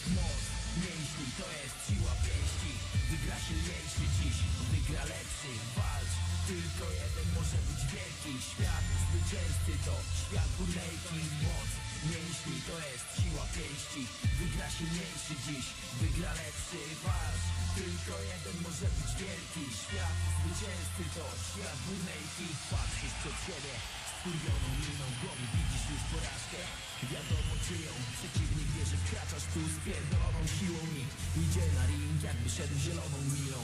jest moc mięśni, to jest siła pięści Wygra silniejszy dziś, wygra lepszy Walcz, tylko jeden może być wielki Świat zwycięzcy to świat górnejki Moc mięśni, to jest siła pięści Wygra silniejszy dziś, wygra lepszy Walcz, tylko jeden może być wielki Świat zwycięzcy to świat górnejki Patrzysz przed siebie. Skurwioną miną w głowie widzisz już porażkę Wiadomo czyją Przeciwnik wie, że wkraczasz tu z pierdoloną siłą I idzie na ring jakby szedł zieloną milą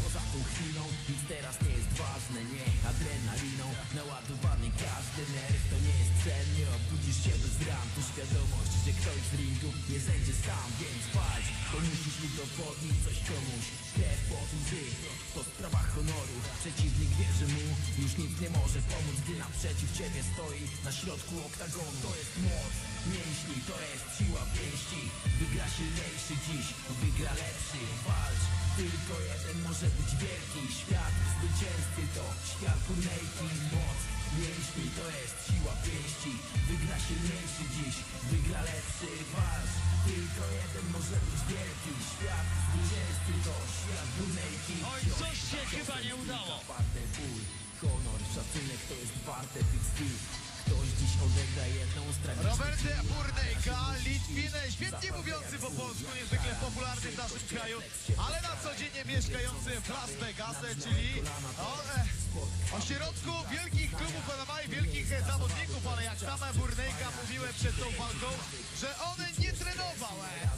Poza tą chwilą nic teraz nie jest ważne Nie adrenaliną naładowany każdy nerw To nie jest cel, nie obudzisz się bez ram Tu świadomość, że ktoś z ringu nie zejdzie sam Więc walcz, to musisz udowodnić coś komuś Krew, pot, łzy, to sprawa honoru Przeciwnik wie, że mu już nic nie może pomóc Gdy naprzeciw ciebie stoi. Na środku oktagonu To jest moc mięśni, to jest siła pięści. Wygra silniejszy dziś, wygra lepszy. Walcz, tylko jeden może być wielki. Świat zwycięzcy to świat turnejki Moc mięśni, to jest siła pięści. Wygra silniejszy dziś, wygra lepszy. Walcz, tylko jeden może być wielki. Świat zwycięzcy to świat turnejki Oj, coś się chyba nie udało. Warte ból, honor, szacunek to jest warte tych Ktoś dziś odegra jedną z tragicznych Robert Burnejka, Litwin, świetnie mówiący po polsku, niezwykle popularny w naszym kraju, ale na co dzień mieszkający w Las Vegas, czyli o, e, o środku wielkich klubów MMA i wielkich e, zawodników, ale jak sama Burnejka mówiłem przed tą walką, że on nie trenował. E.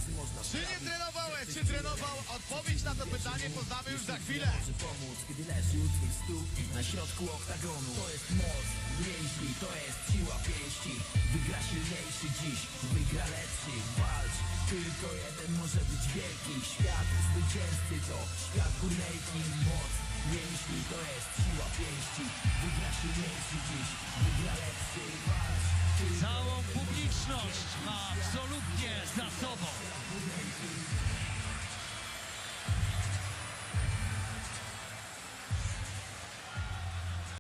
Czy nie trenował, czy trenował? Odpowiedź na to pytanie poznamy już za chwilę. może pomóc, gdy leży u twych stóp na środku oktagonu. To jest moc mięśni, to jest siła pięści. Wygra silniejszy dziś, wygra lepszy. Walcz, tylko jeden może być wielki. Świat zwycięzcy to świat górnejki. Moc mięśni, to jest siła pięści. Wygra silniejszy dziś, wygra lepszy. Walcz, tylko Całą publiczność ma sobą.